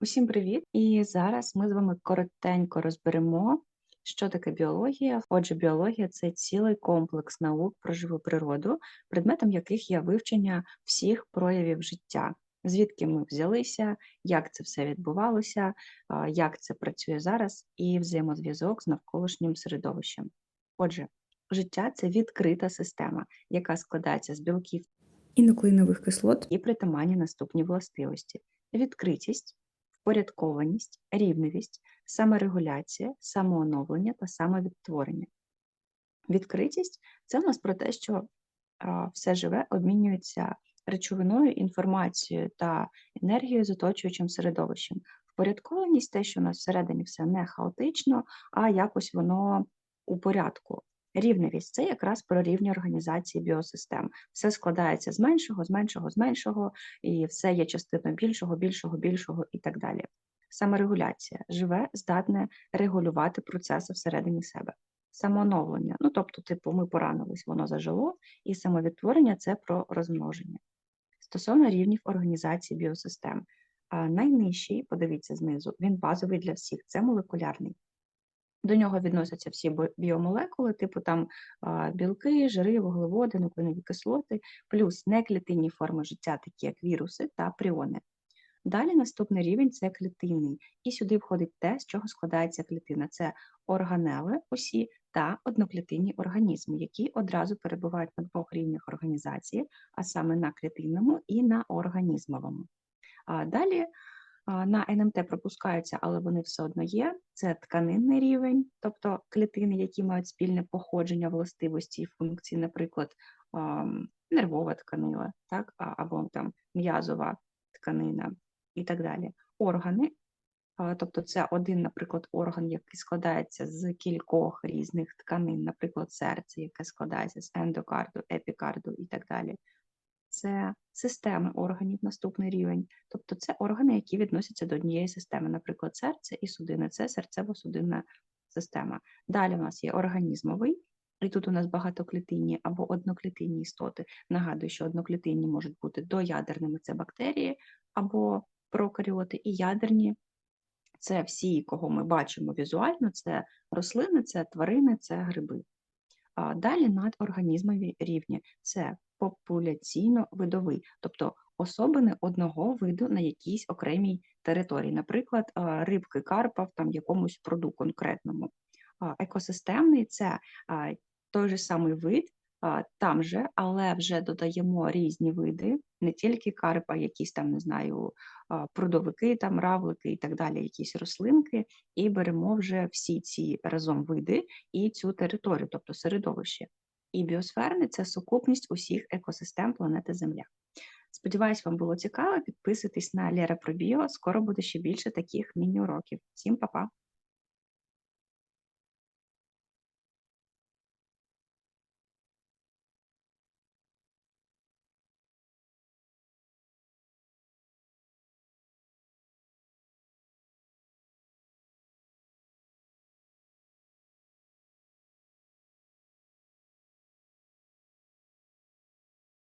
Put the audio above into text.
Усім привіт! І зараз ми з вами коротенько розберемо, що таке біологія. Отже, біологія це цілий комплекс наук про живу природу, предметом яких є вивчення всіх проявів життя, звідки ми взялися, як це все відбувалося, як це працює зараз, і взаємозв'язок з навколишнім середовищем. Отже, життя це відкрита система, яка складається з білків і нуклеїнових кислот і притаманні наступні властивості: відкритість впорядкованість, рівневість, саморегуляція, самооновлення та самовідтворення. Відкритість це в нас про те, що все живе обмінюється речовиною, інформацією та енергією з оточуючим середовищем. Впорядкованість те, що у нас всередині все не хаотично, а якось воно у порядку. Рівневість це якраз про рівні організації біосистем. Все складається з меншого, з меншого, з меншого, і все є частиною більшого, більшого, більшого і так далі. Саморегуляція живе, здатне регулювати процеси всередині себе. Самооновлення, ну тобто, типу, ми поранились, воно зажило, і самовідтворення це про розмноження. Стосовно рівнів організації біосистем, найнижчий, подивіться знизу, він базовий для всіх, це молекулярний. До нього відносяться всі біомолекули, типу там білки, жири, вуглеводи, нуклеїнові кислоти, плюс неклітинні форми життя, такі як віруси та пріони. Далі наступний рівень це клітинний, і сюди входить те, з чого складається клітина. Це органели усі та одноклітинні організми, які одразу перебувають на двох рівнях організації, а саме на клітинному і на організмовому. А Далі на НМТ пропускаються, але вони все одно є. Це тканинний рівень, тобто клітини, які мають спільне походження, властивості і функції, наприклад, нервова тканина, так, або там м'язова тканина і так далі. Органи, тобто це один, наприклад, орган, який складається з кількох різних тканин, наприклад, серце, яке складається з ендокарду, епікарду і так далі це системи органів, наступний рівень. Тобто це органи, які відносяться до однієї системи, наприклад, серце і судини це серцево-судинна система. Далі у нас є організмовий, і тут у нас багатоклітинні або одноклітинні істоти. Нагадую, що одноклітинні можуть бути доядерними це бактерії або прокаріоти, і ядерні це всі, кого ми бачимо візуально, це рослини, це тварини, це гриби. А Далі надорганізмові рівні це популяційно-видовий, тобто особини одного виду на якійсь окремій території, наприклад, рибки карпа в там якомусь пруду конкретному. Екосистемний це той же самий вид, там же, але вже додаємо різні види, не тільки карпа, якісь там, не знаю, прудовики, там равлики і так далі, якісь рослинки, і беремо вже всі ці разом види і цю територію, тобто середовище. І біосферний це сукупність усіх екосистем планети Земля. Сподіваюсь, вам було цікаво. Підписуйтесь на Лера Пробіо. Скоро буде ще більше таких міні-уроків. Всім па-па!